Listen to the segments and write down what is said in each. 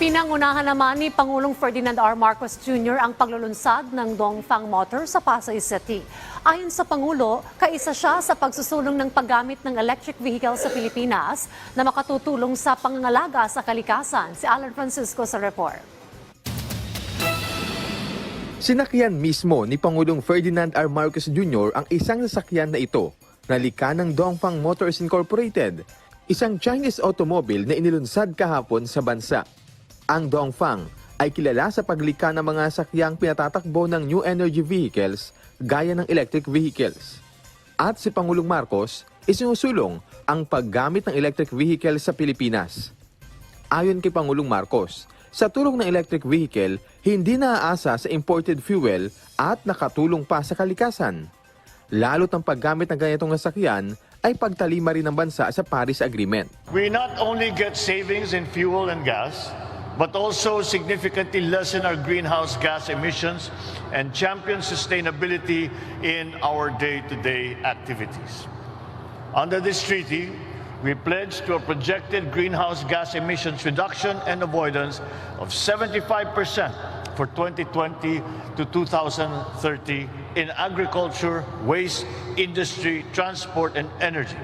Pinangunahan naman ni Pangulong Ferdinand R. Marcos Jr. ang paglulunsad ng Dongfang Motor sa Pasay City. Ayon sa Pangulo, kaisa siya sa pagsusulong ng paggamit ng electric vehicle sa Pilipinas na makatutulong sa pangangalaga sa kalikasan. Si Alan Francisco sa report. Sinakyan mismo ni Pangulong Ferdinand R. Marcos Jr. ang isang sasakyan na ito na lika ng Dongfang Motors Incorporated, isang Chinese automobile na inilunsad kahapon sa bansa. Ang Dongfang ay kilala sa paglika ng mga sakyang pinatatakbo ng new energy vehicles gaya ng electric vehicles. At si Pangulong Marcos isinusulong ang paggamit ng electric vehicles sa Pilipinas. Ayon kay Pangulong Marcos, sa tulong ng electric vehicle, hindi naaasa sa imported fuel at nakatulong pa sa kalikasan. Lalo't ang paggamit ng ganitong sasakyan ay pagtalima rin ng bansa sa Paris Agreement. We not only get savings in fuel and gas, but also significantly lessen our greenhouse gas emissions and champion sustainability in our day-to-day activities. Under this treaty, we pledge to a projected greenhouse gas emissions reduction and avoidance of 75% for 2020 to 2030 in agriculture, waste, industry, transport, and energy.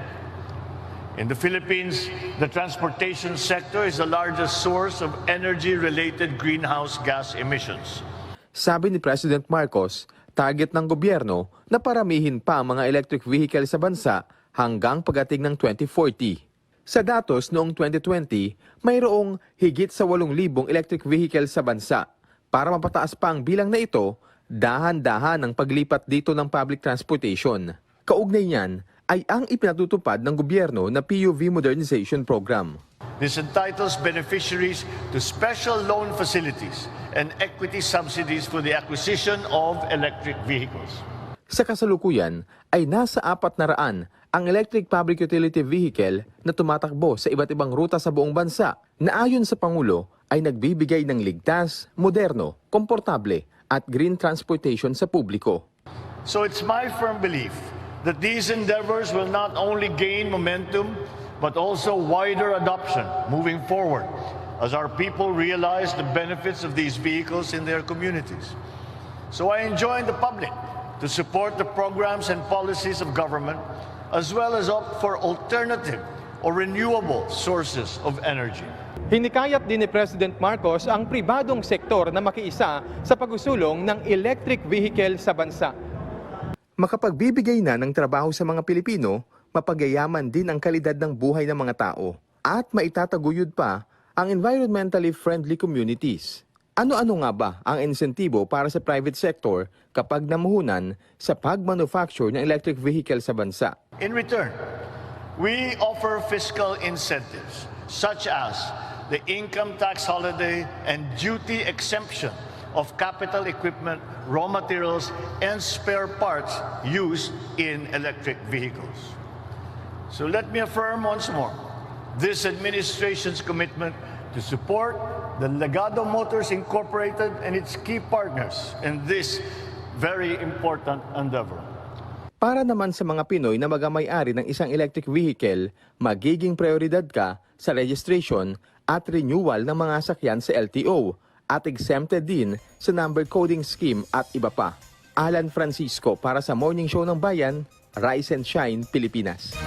In the Philippines, the transportation sector is the largest source of energy-related greenhouse gas emissions. Sabi ni President Marcos, target ng gobyerno na paramihin pa ang mga electric vehicle sa bansa hanggang pagating ng 2040. Sa datos noong 2020, mayroong higit sa 8,000 electric vehicle sa bansa. Para mapataas pa ang bilang na ito, dahan-dahan ang paglipat dito ng public transportation. Kaugnay niyan ay ang ipinatutupad ng gobyerno na PUV Modernization Program. This entitles beneficiaries to special loan facilities and equity subsidies for the acquisition of electric vehicles. Sa kasalukuyan ay nasa apat na raan ang electric public utility vehicle na tumatakbo sa iba't ibang ruta sa buong bansa na ayon sa Pangulo ay nagbibigay ng ligtas, moderno, komportable at green transportation sa publiko. So it's my firm belief that these endeavors will not only gain momentum, but also wider adoption moving forward as our people realize the benefits of these vehicles in their communities. So I enjoin the public to support the programs and policies of government, as well as opt for alternative or renewable sources of energy. Hinikayat din ni President Marcos ang pribadong sektor na makiisa sa pagsusulong ng electric vehicle sa bansa. Makapagbibigay na ng trabaho sa mga Pilipino, mapagayaman din ang kalidad ng buhay ng mga tao at maitataguyod pa ang environmentally friendly communities. Ano-ano nga ba ang insentibo para sa private sector kapag namuhunan sa pag-manufacture ng electric vehicle sa bansa? In return, we offer fiscal incentives such as the income tax holiday and duty exemption of capital equipment, raw materials, and spare parts used in electric vehicles. So let me affirm once more this administration's commitment to support the Legado Motors Incorporated and its key partners in this very important endeavor. Para naman sa mga Pinoy na magamay-ari ng isang electric vehicle, magiging prioridad ka sa registration at renewal ng mga sakyan sa LTO at exempted din sa number coding scheme at iba pa. Alan Francisco para sa Morning Show ng Bayan, Rise and Shine, Pilipinas.